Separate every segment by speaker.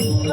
Speaker 1: Yeah.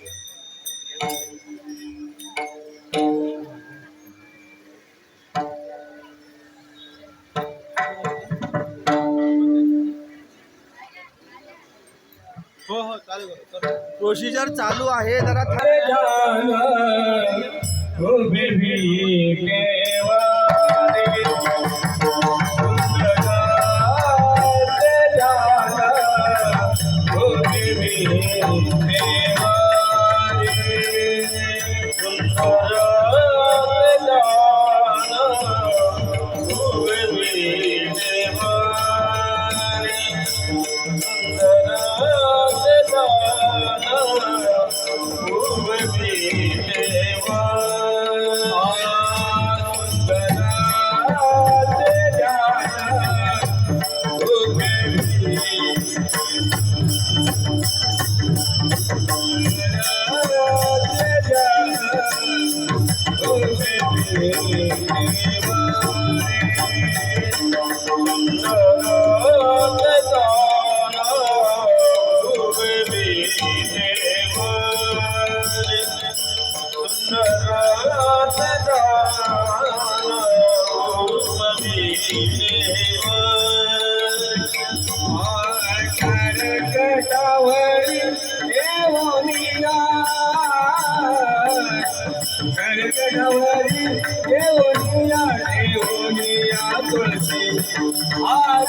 Speaker 2: हो हो
Speaker 3: चालू
Speaker 1: प्रोसिजर
Speaker 3: चालू आहे
Speaker 2: जरा थांब Oh, baby, baby,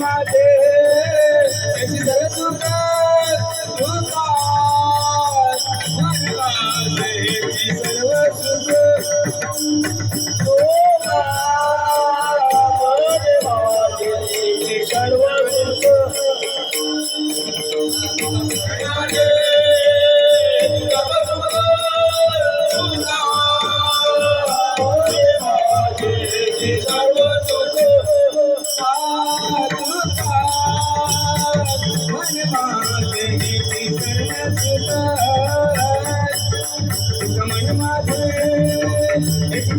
Speaker 2: माझे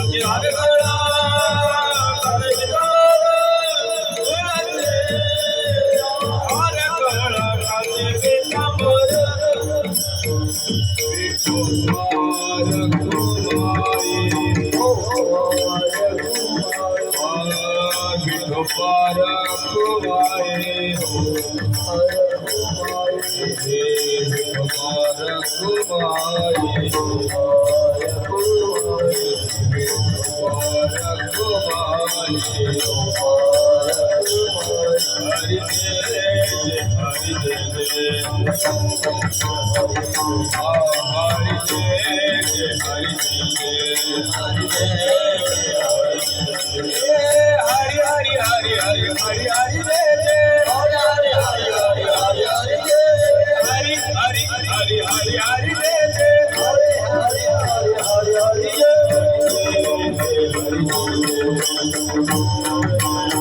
Speaker 1: हर करारके
Speaker 2: हो Hare Thank
Speaker 1: you.